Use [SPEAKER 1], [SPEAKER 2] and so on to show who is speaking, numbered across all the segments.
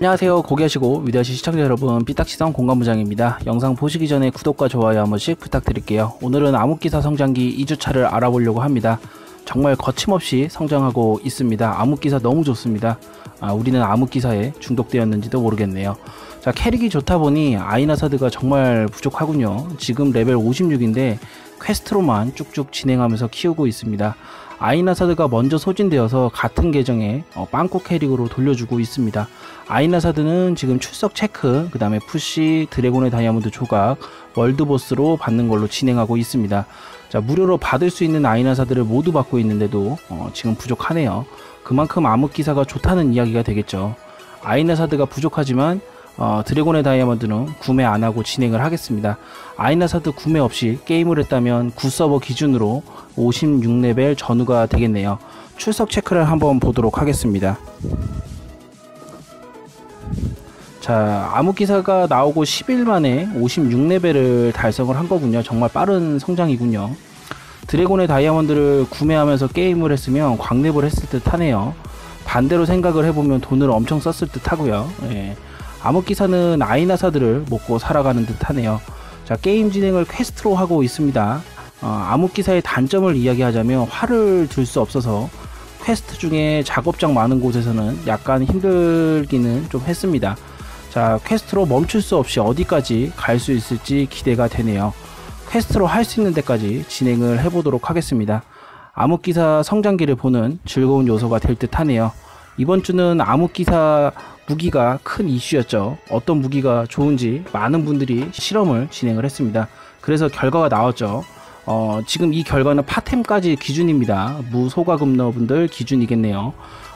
[SPEAKER 1] 안녕하세요. 고기하시고 위대하신 시청자 여러분 삐딱시성 공간부장입니다. 영상 보시기 전에 구독과 좋아요 한 번씩 부탁드릴게요. 오늘은 암흑기사 성장기 2주차를 알아보려고 합니다. 정말 거침없이 성장하고 있습니다. 암흑기사 너무 좋습니다. 아, 우리는 암흑기사에 중독되었는지도 모르겠네요. 자 캐릭이 좋다 보니 아이나사드가 정말 부족하군요. 지금 레벨 56인데 퀘스트로만 쭉쭉 진행하면서 키우고 있습니다 아이나사드가 먼저 소진되어서 같은 계정에 어, 빵꾸 캐릭으로 돌려주고 있습니다. 아이나사드는 지금 출석 체크, 그 다음에 푸시, 드래곤의 다이아몬드 조각, 월드보스로 받는 걸로 진행하고 있습니다. 자, 무료로 받을 수 있는 아이나사드를 모두 받고 있는데도 어, 지금 부족하네요. 그만큼 암흑기사가 좋다는 이야기가 되겠죠. 아이나사드가 부족하지만 어, 드래곤의 다이아몬드는 구매 안하고 진행을 하겠습니다. 아이나사드 구매 없이 게임을 했다면 9서버 기준으로 56레벨 전후가 되겠네요. 출석 체크를 한번 보도록 하겠습니다. 자, 암흑기사가 나오고 10일 만에 56레벨을 달성을 한 거군요. 정말 빠른 성장이군요. 드래곤의 다이아몬드를 구매하면서 게임을 했으면 광랩을 했을 듯 하네요. 반대로 생각을 해보면 돈을 엄청 썼을 듯 하고요. 예. 암흑기사는 아이나사들을 먹고 살아가는 듯 하네요. 자, 게임 진행을 퀘스트로 하고 있습니다. 어, 암흑기사의 단점을 이야기하자면 활을 들수 없어서 퀘스트 중에 작업장 많은 곳에서는 약간 힘들기는 좀 했습니다. 자, 퀘스트로 멈출 수 없이 어디까지 갈 수 있을지 기대가 되네요. 퀘스트로 할 수 있는 데까지 진행을 해보도록 하겠습니다. 암흑기사 성장기를 보는 즐거운 요소가 될 듯 하네요. 이번 주는 암흑기사 무기가 큰 이슈였죠. 어떤 무기가 좋은지 많은 분들이 실험을 진행을 했습니다. 그래서 결과가 나왔죠. 어, 지금 이 결과는 파템까지 기준입니다. 무소가금너분들 기준이겠네요.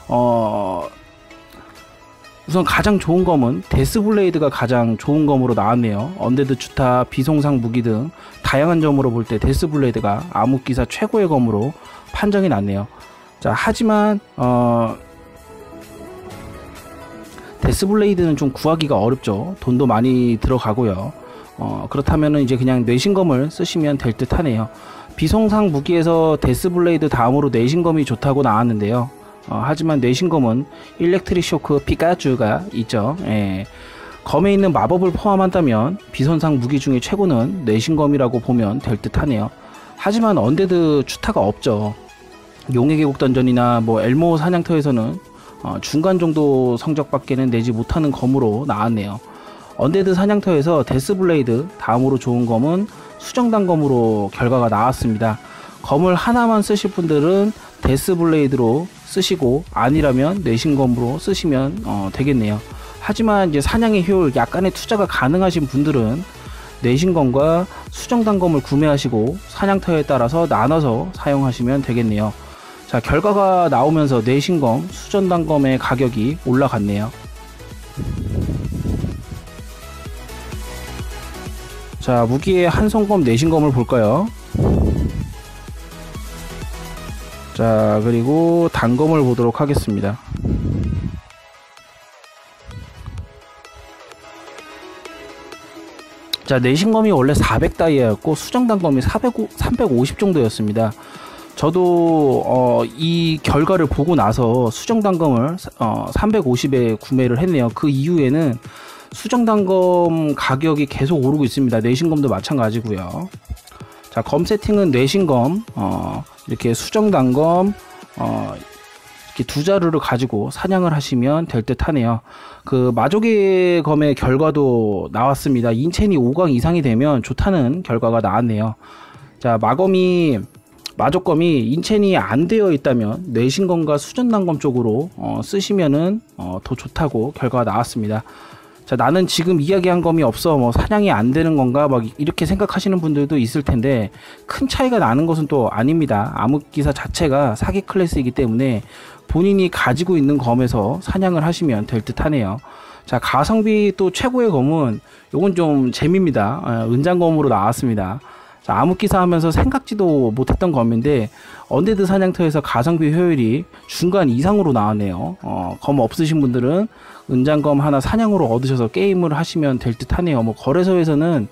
[SPEAKER 1] 어, 우선 가장 좋은 검은 데스블레이드가 가장 좋은 검으로 나왔네요. 언데드 주타, 비송상 무기 등 다양한 점으로 볼 때 데스블레이드가 암흑기사 최고의 검으로 판정이 났네요. 자, 하지만 어, 데스블레이드는 좀 구하기가 어렵죠. 돈도 많이 들어가고요. 어, 그렇다면 이제 그냥 뇌신검을 쓰시면 될 듯 하네요. 비송상 무기에서 데스블레이드 다음으로 뇌신검이 좋다고 나왔는데요. 어, 하지만 뇌신검은 일렉트릭 쇼크 피카츄가 있죠. 예. 검에 있는 마법을 포함한다면 비선상 무기 중에 최고는 뇌신검이라고 보면 될 듯 하네요. 하지만 언데드 추타가 없죠. 용의 계곡 던전이나 뭐 엘모 사냥터에서는 어, 중간 정도 성적밖에는 내지 못하는 검으로 나왔네요. 언데드 사냥터에서 데스블레이드 다음으로 좋은 검은 수정단 검으로 결과가 나왔습니다. 검을 하나만 쓰실 분들은 데스블레이드로 쓰시고 아니라면 내신검으로 쓰시면 어, 되겠네요. 하지만 이제 사냥의 효율 약간의 투자가 가능하신 분들은 내신검과 수정단검을 구매하시고 사냥터에 따라서 나눠서 사용하시면 되겠네요. 자 결과가 나오면서 내신검, 수전단검의 가격이 올라갔네요. 자 무기의 한성검, 내신검을 볼까요? 자 그리고 단검을 보도록 하겠습니다. 자 내신검이 원래 400 다이아였고 수정단검이 400, 350 정도였습니다. 저도 어, 이 결과를 보고 나서 수정 단검을 어, 350에 구매를 했네요. 그 이후에는 수정 단검 가격이 계속 오르고 있습니다. 내신검도 마찬가지고요. 자, 검 세팅은 내신검, 어, 이렇게 수정 단검, 어, 이렇게 두 자루를 가지고 사냥을 하시면 될 듯 하네요. 그 마족의 검의 결과도 나왔습니다. 인첸이 5강 이상이 되면 좋다는 결과가 나왔네요. 자, 마검이 마조검이 인첸이 안 되어 있다면 뇌신검과 수전단검 쪽으로 어, 쓰시면은 어, 더 좋다고 결과가 나왔습니다. 자 나는 지금 이야기한 검이 없어 뭐 사냥이 안 되는 건가 막 이렇게 생각하시는 분들도 있을 텐데 큰 차이가 나는 것은 또 아닙니다. 암흑기사 자체가 사기 클래스이기 때문에 본인이 가지고 있는 검에서 사냥을 하시면 될 듯 하네요. 자 가성비 또 최고의 검은 요건 좀 재미입니다. 어, 은장검으로 나왔습니다. 자, 암흑기사 하면서 생각지도 못했던 검인데 언데드 사냥터에서 가성비 효율이 중간 이상으로 나왔네요. 어, 검 없으신 분들은 은장검 하나 사냥으로 얻으셔서 게임을 하시면 될 듯 하네요. 뭐 거래소에서는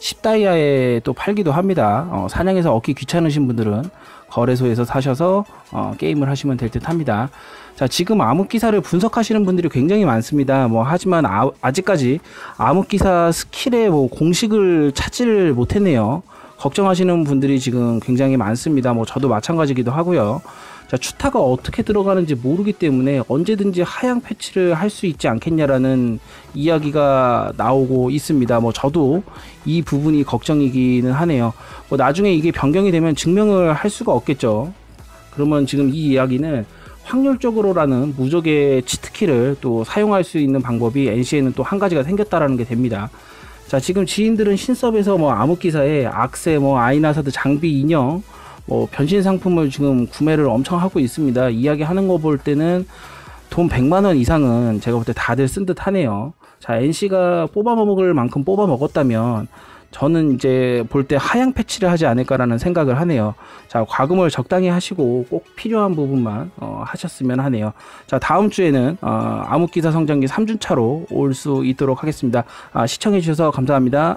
[SPEAKER 1] 10다이아에 또 팔기도 합니다. 어, 사냥에서 얻기 귀찮으신 분들은 거래소에서 사셔서 어, 게임을 하시면 될 듯 합니다. 자, 지금 암흑 기사를 분석하시는 분들이 굉장히 많습니다. 뭐 하지만 아, 아직까지 암흑 기사 스킬의 뭐 공식을 찾지를 못했네요. 걱정하시는 분들이 지금 굉장히 많습니다. 뭐 저도 마찬가지기도 하고요. 자, 추타가 어떻게 들어가는지 모르기 때문에 언제든지 하향 패치를 할 수 있지 않겠냐라는 이야기가 나오고 있습니다. 뭐 저도 이 부분이 걱정이기는 하네요. 뭐 나중에 이게 변경이 되면 증명을 할 수가 없겠죠. 그러면 지금 이 이야기는 확률적으로라는 무적의 치트키를 또 사용할 수 있는 방법이 NC에는 또 한 가지가 생겼다라는 게 됩니다. 자, 지금 지인들은 신섭에서 뭐 암흑기사에 악세, 뭐 아이나사드 장비 인형, 뭐 변신 상품을 지금 구매를 엄청 하고 있습니다. 이야기 하는 거 볼 때는 돈 100만 원 이상은 제가 볼 때 다들 쓴 듯 하네요. 자, NC가 뽑아 먹을 만큼 뽑아 먹었다면 저는 이제 볼 때 하향 패치를 하지 않을까라는 생각을 하네요. 자, 과금을 적당히 하시고 꼭 필요한 부분만 어, 하셨으면 하네요. 자, 다음 주에는 어, 암흑기사 성장기 3주차로 올 수 있도록 하겠습니다. 아, 시청해주셔서 감사합니다.